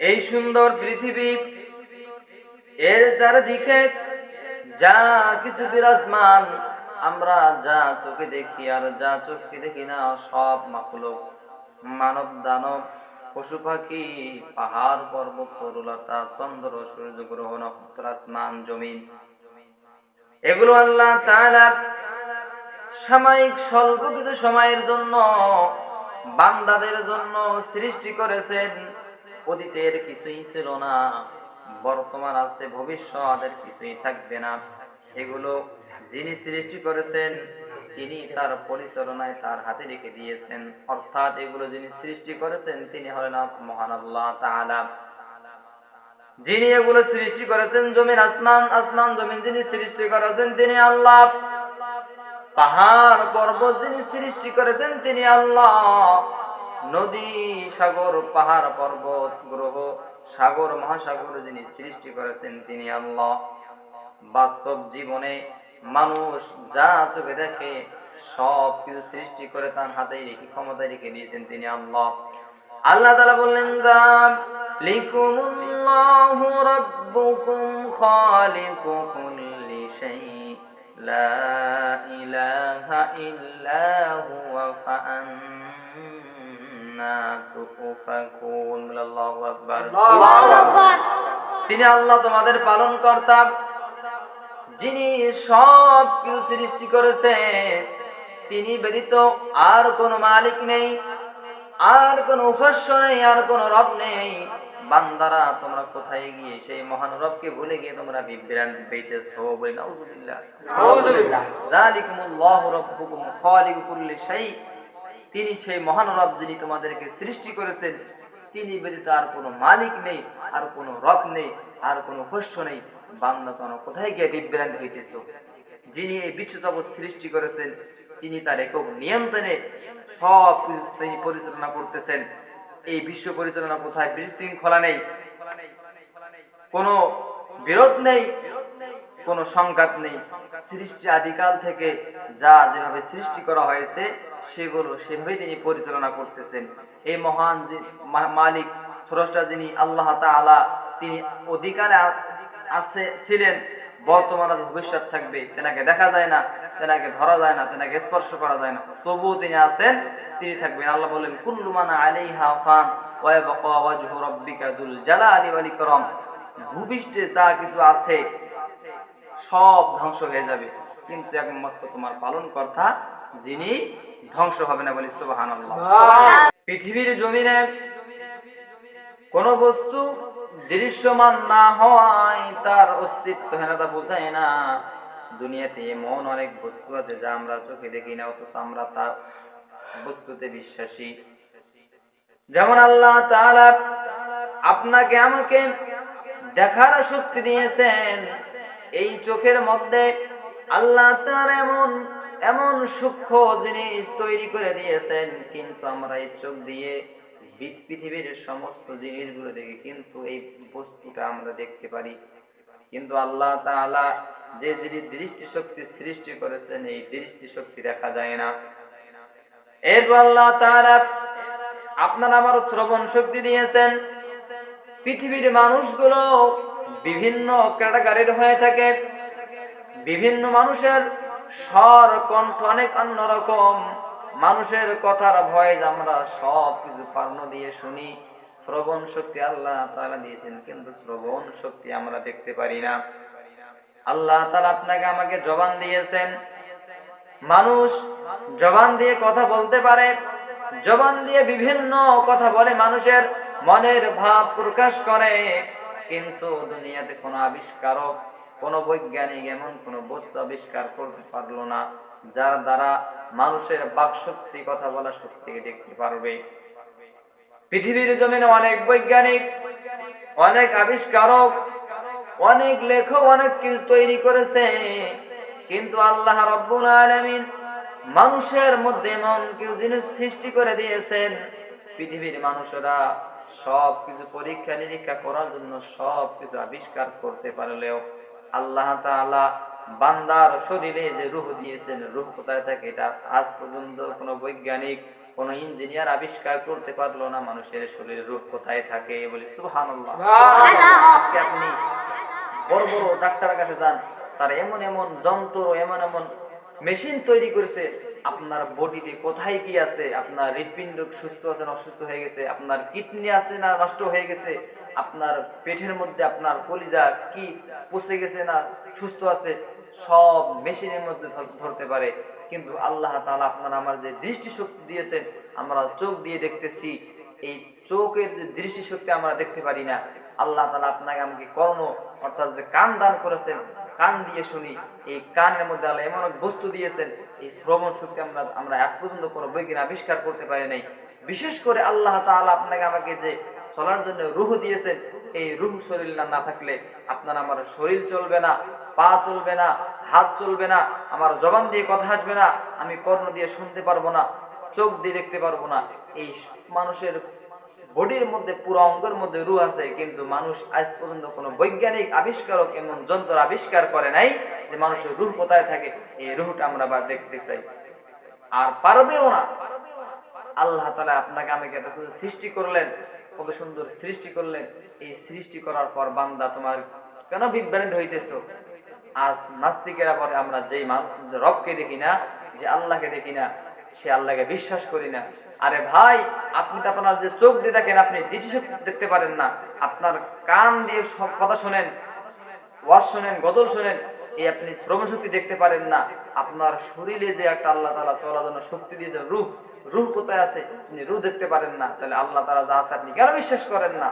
এই সুন্দর পৃথিবী, এর চারিদিকে যা কিছু বিরাজমান, আমরা যা চোখে দেখি আর যা চোখে দেখি না, সব মাকুলক মানব দানব, পশু পাখি, পাহাড় পর্বত, তরুলতা, চন্দ্র, সূর্য গ্রহ, নক্ষত্র, আসমান, জমিন। এগুলো আল্লাহ তাআলা সাময়িক স্বল্প কিছু সময়ের জন্য, বান্দাদের জন্য সৃষ্টি করেছেন। অতীতের কিছুই ছিল না। বর্তমান আছে ভবিষ্যতের কিছুই থাকবে না। এগুলো যিনি সৃষ্টি করেছেন, তিনি তার পরিচালনায় তার হাতে রেখে দিয়েছেন। অর্থাৎ এগুলো যিনি সৃষ্টি করেছেন, তিনি হলেন মহান আল্লাহ তাআলা। যিনি এগুলো সৃষ্টি করেছেন, জমিন আসমান আসমান জমিন যিনি সৃষ্টি করেছেন, তিনি আল্লাহ। পাহাড় পর্বত যিনি সৃষ্টি করেছেন, তিনি আল্লাহ। নদী, সাগর, পাহাড়, পর্বত, গ্রহ, সাগর, মহাসাগর যিনি সৃষ্টি করেছেন তিনি আল্লাহ। বাস্তব জীবনে মানুষ যা চোখে দেখে, সব কিছু সৃষ্টি করে তার হাতে রেখে, ক্ষমতায় রেখে দিয়েছেন তিনি আল্লাহ। আল্লাহ তালা বললেন শাই লা ইলাহা ইল্লা হুয়া তিনি আল্লাহ তোমাদের পালন কর্তা যিনি সব কিছু সৃষ্টি করেছে। তিনি ব্যতীত আর কোনো মালিক নেই আর কোনো উপাস্য নেই আর কোনো রব নেই। বান্দারা তোমরা কোথায় গিয়ে সেই মহান রবকে ভুলে গিয়ে তোমরা বিভ্রান্তি পেতেছো বলে নাউজুবিল্লাহ। যালিকুমুল্লাহু রাব্বুকুম খালিকু কুল্লি শাই তিনি সেই মহান রব যিনি তোমাদেরকে সৃষ্টি করেছেন, তিনি ব্যতীত আর কোনো মালিক নেই, আর কোনো রব নেই, আর কোনো উপাস্য নেই। বান্দা তোমরা কোথায় গিয়ে বিভ্রান্তি হইতেছ? যিনি এই বিশ্ব সৃষ্টি করেছেন, তিনি তার একক নিয়ন্ত্রণে সব তিনি পরিচালনা করতেছেন। এই বিশ্ব পরিচালনা কোথায়? বিশৃঙ্খলা নেই। কোনো বিরোধ নেই। কোনো সংঘাত নেই। সৃষ্টি আদিকাল থেকে যা যেভাবে সৃষ্টি করা হয়েছে, সেগুলো সেভাবে তিনি পরিচালনা করতেছেন। এই মহান মালিক, স্রষ্টা যিনি আল্লাহ তাআলা, তিনি অধিকারে আছে, ছিলেন, বর্তমান ভবিষ্যৎ থাকবে। তেনাকে দেখা যায় না, তেনাকে ধরা যায় না, তেনাকে স্পর্শ করা যায় না। তবুও তিনি আছেন, তিনি থাকবেন। আল্লাহ বলেন, কুল্লু মান আলাইহা ফান ওয়া ইয়াবকা ওয়াজহু রাব্বিকা দুল জালালি ওয়াল ইকরাম। ভূপৃষ্ঠে যা কিছু আছে সব ধ্বংস হয়ে যাবে। কিন্তু একমাত্র তোমার পালন কর্তা যিনি ধ্বংস হবে না বলি সুবাহান পৃথিবীর জমিনে কোন বস্তু দৃশ্যমান না হওয়ায় তার অস্তিত্ব অস্তিত্বহীনতা বোঝায় না। দুনিয়াতে এমন অনেক বস্তু আছে যা আমরা চোখে দেখি না অথচ আমরা তার বস্তুতে বিশ্বাসী। যেমন আল্লাহ তাআলা আপনাকে আমাকে দেখার শক্তি দিয়েছেন এই চোখের মধ্যে আল্লাহ তাআলা এমন এমন সূক্ষ্ম জিনিস তৈরি করে দিয়েছেন, কিন্তু আমরা এই চোখ দিয়ে পৃথিবীর সমস্ত জিনিসগুলো দেখি কিন্তু এই বস্তুটা আমরা দেখতে পারি। কিন্তু আল্লাহ তাআলা যে যিনি দৃষ্টি শক্তি সৃষ্টি করেছেন, এই দৃষ্টি শক্তি দেখা যায় না। এরপর আল্লাহ তাআলা আপনার আমার শ্রবণ শক্তি দিয়েছেন। পৃথিবীর মানুষগুলো বিভিন্ন ক্যাটাগরির হয়ে থাকে। বিভিন্ন মানুষের স্বর, কণ্ঠ অনেক অন্যরকম মানুষের কথার ভয় আমরা সব কিছু পার্ন দিয়ে শুনি। শ্রবণ শক্তি আল্লাহ তাআলা দিয়েছেন, কিন্তু শ্রবণ শক্তি আমরা দেখতে পারি না। আল্লাহ তাআলা আপনাকে আমাকে জবান দিয়েছেন। মানুষ জবান দিয়ে কথা বলতে পারে। জবান দিয়ে বিভিন্ন কথা বলে মানুষের মনের ভাব প্রকাশ করে। কিন্তু দুনিয়াতে কোনো আবিষ্কারক, কোন বৈজ্ঞানিক এমন কোন বস্তু আবিষ্কার করতে পারল না, যার দ্বারা মানুষের বাক শক্তি, কথা বলা শক্তিকে দেখতে পারবে। পৃথিবীর জমিনে অনেক বৈজ্ঞানিক, অনেক আবিষ্কারক, অনেক লেখক অনেক কিছু তৈরি করেছে, কিন্তু আল্লাহ রব্বুল আলামিন মানুষের মধ্যে এমন কেউ জিনিস সৃষ্টি করে দিয়েছেন। পৃথিবীর মানুষেরা সব কিছু পরীক্ষা নিরীক্ষা করার জন্য সব কিছু আবিষ্কার করতে পারলেও আল্লাহ বান্দার শরীরে যে রূহ দিয়েছেন রূহ কোথায় থাকে এটা আজ পর্যন্ত কোনো বৈজ্ঞানিক কোন ইঞ্জিনিয়ার আবিষ্কার করতে পারল না মানুষের শরীরের রূপ কোথায় থাকে বলে সুবহানাল্লাহ। আজকে আপনি বড় বড় ডাক্তারের কাছে যান তারা এমন এমন যন্ত্র এমন এমন মেশিন তৈরি করেছে আপনার বডিতে কোথায় কি আছে? আপনার হৃৎপিণ্ড সুস্থ আছে না অসুস্থ হয়ে গেছে? আপনার কিডনি আছে না নষ্ট হয়ে গেছে? আপনার পেটের মধ্যে আপনার কলিজা কি পচে গেছে না সুস্থ আছে? সব মেশিনের মধ্যে ধরতে পারে। কিন্তু আল্লাহ তাআলা আপনার আমার যে দৃষ্টিশক্তি দিয়েছেন, আমরা চোখ দিয়ে দেখতেছি। এই চোখের যে দৃষ্টিশক্তি আমরা দেখতে পারি না। আল্লাহ তালা আপনাকে আমাকে কর্ণ, অর্থাৎ যে কান দান করেছেন কান দিয়ে শুনি, এই কানের মধ্যে আল্লাহ এমন এক বস্তু দিয়েছেন, এই শ্রবণ শক্তি আমরা আমরা আজ পর্যন্ত কোনো বৈজ্ঞানিক আবিষ্কার করতে পারি নাই। বিশেষ করে আল্লাহ তাআলা আপনাকে আমাকে যে চলার জন্য রুহ দিয়েছেন, এই রুহ শরীর না না থাকলে আপনার আমার শরীর চলবে না, পা চলবে না, হাত চলবে না, আমার জবান দিয়ে কথা আসবে না, আমি কর্ণ দিয়ে শুনতে পারব না, চোখ দিয়ে দেখতে পারব না। এই মানুষের বডির মধ্যে, পুরো অঙ্গের মধ্যে রুহ আছে, কিন্তু মানুষ আজ পর্যন্ত কোনো বৈজ্ঞানিক আবিষ্কারক এমন যন্ত্র আবিষ্কার করে নাই যে মানুষের রুহ কোথায় থাকে, এই রুহটা আমরা বা দেখতে চাই। আর পারবেও না। আল্লাহ তালা আপনাকে আমাকে এত সৃষ্টি করলেন, কত সুন্দর সৃষ্টি করলেন। এই সৃষ্টি করার পর বান্দা তোমার কেন বিভ্রান্ত হইতেছ? আজ নাস্তিকেরা পরে আমরা যেই রবকে দেখি না, যে আল্লাহকে দেখি না সে আল্লাহকে বিশ্বাস করি না। আরে ভাই, আপনি তো আপনার যে চোখ দিয়ে দেখেন, আপনি দেখতে পারেন না। আপনার কান দিয়ে সব কথা শোনেন, ওয়াজ শোনেন, গজল শোনেন, এই আপনি শ্রবণ শক্তি দেখতে পারেন না। আপনার শরীরে যে একটা আল্লাহ তালা চলার জন্য শক্তি দিয়েছেন, রূহ রূহ কোথায় আছে? আপনি রূহ দেখতে পারেন না। তাহলে আল্লাহ তালা যা আছে আপনি কেন বিশ্বাস করেন না?